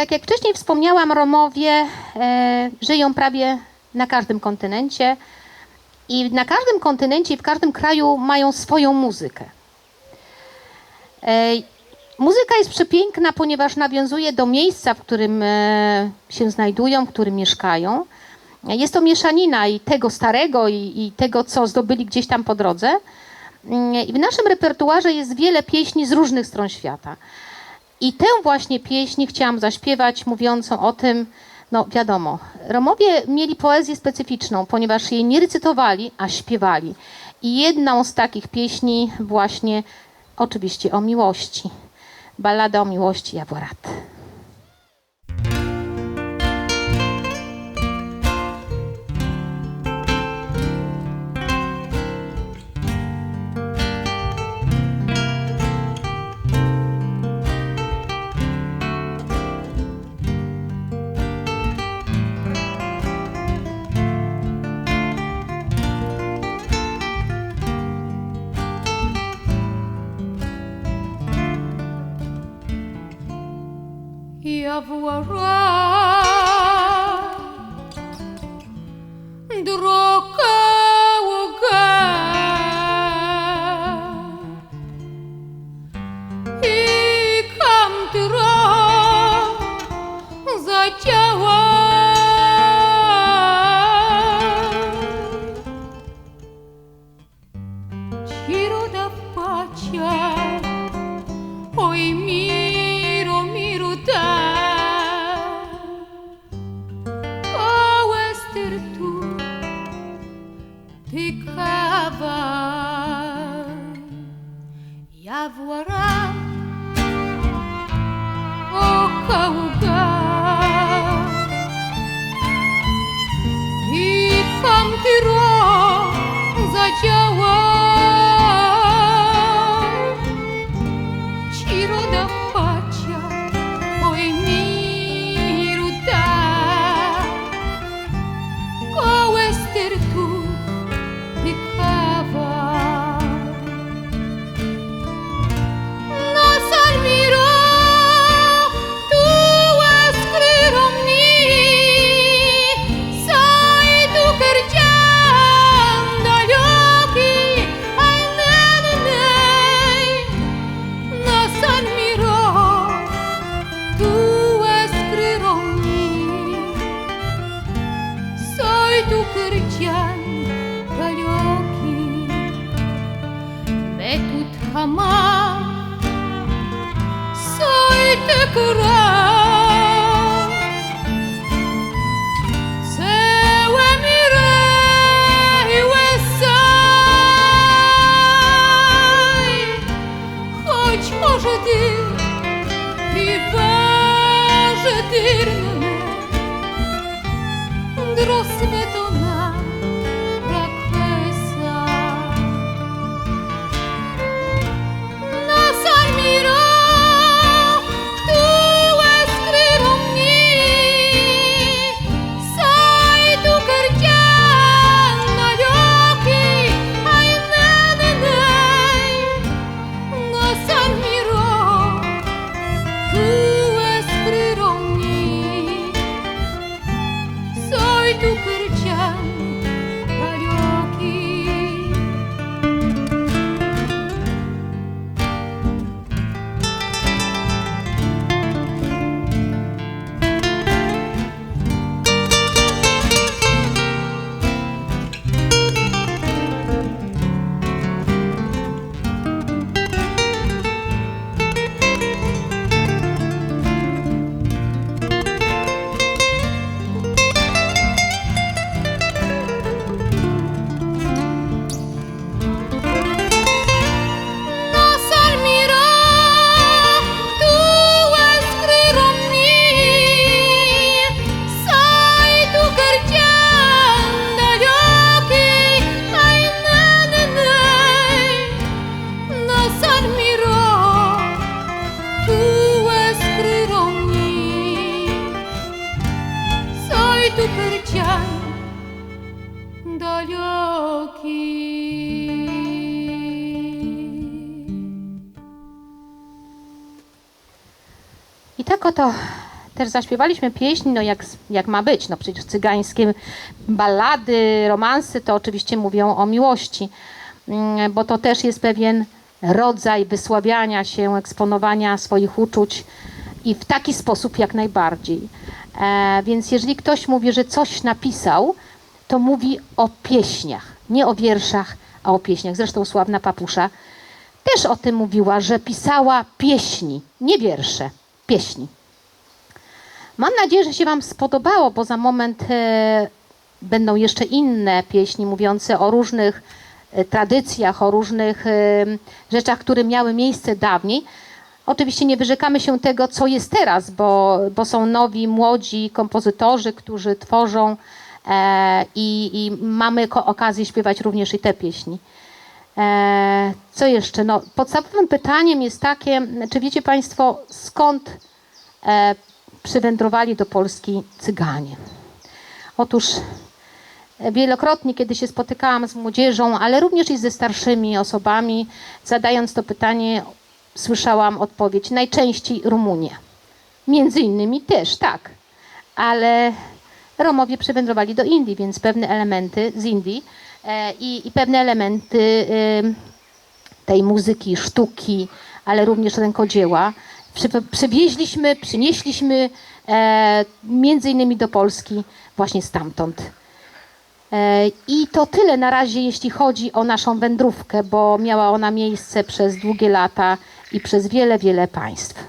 Tak jak wcześniej wspomniałam, Romowie e, żyją prawie na każdym kontynencie i na każdym kontynencie i w każdym kraju mają swoją muzykę. E, muzyka jest przepiękna, ponieważ nawiązuje do miejsca, w którym e, się znajdują, w którym mieszkają. Jest to mieszanina i tego starego, i, i tego, co zdobyli gdzieś tam po drodze. Mm, I w naszym repertuarze jest wiele pieśni z różnych stron świata. I tę właśnie pieśń chciałam zaśpiewać, mówiącą o tym, no wiadomo, Romowie mieli poezję specyficzną, ponieważ jej nie recytowali, a śpiewali. I jedną z takich pieśni właśnie oczywiście o miłości. Ballada o miłości Jaworat. revoir, drogue. voará. Oh, o caucá. ama soy te curar. Божедир, і Божедир мене, дросне то I tak oto też zaśpiewaliśmy pieśń, no jak, jak ma być, no przecież cygańskie ballady, romansy to oczywiście mówią o miłości, Mm, bo to też jest pewien rodzaj wysławiania się, eksponowania swoich uczuć i w taki sposób jak najbardziej. E, więc jeżeli ktoś mówi, że coś napisał, to mówi o pieśniach, nie o wierszach, a o pieśniach. Zresztą sławna papusza też o tym mówiła, że pisała pieśni, nie wiersze, pieśni. Mam nadzieję, że się Wam spodobało, bo za moment e, będą jeszcze inne pieśni mówiące o różnych e, tradycjach, o różnych e, rzeczach, które miały miejsce dawniej. Oczywiście nie wyrzekamy się tego, co jest teraz, bo, bo są nowi, młodzi kompozytorzy, którzy tworzą i, i mamy okazję śpiewać również i te pieśni. E, co jeszcze? No, podstawowym pytaniem jest takie, czy wiecie Państwo, skąd e, przywędrowali do Polski Cyganie? Otóż e, wielokrotnie, kiedy się spotykałam z młodzieżą, ale również i ze starszymi osobami, zadając to pytanie, słyszałam odpowiedź najczęściej Rumunia. Między innymi też, tak, ale Romowie przywędrowali do Indii, więc pewne elementy z Indii e, i, i pewne elementy em, tej muzyki, sztuki, ale również rękodzieła przy, przywieźliśmy, przynieśliśmy e, między innymi do Polski właśnie stamtąd. E, I to tyle na razie, jeśli chodzi o naszą wędrówkę, bo miała ona miejsce przez długie lata i przez wiele, wiele państw.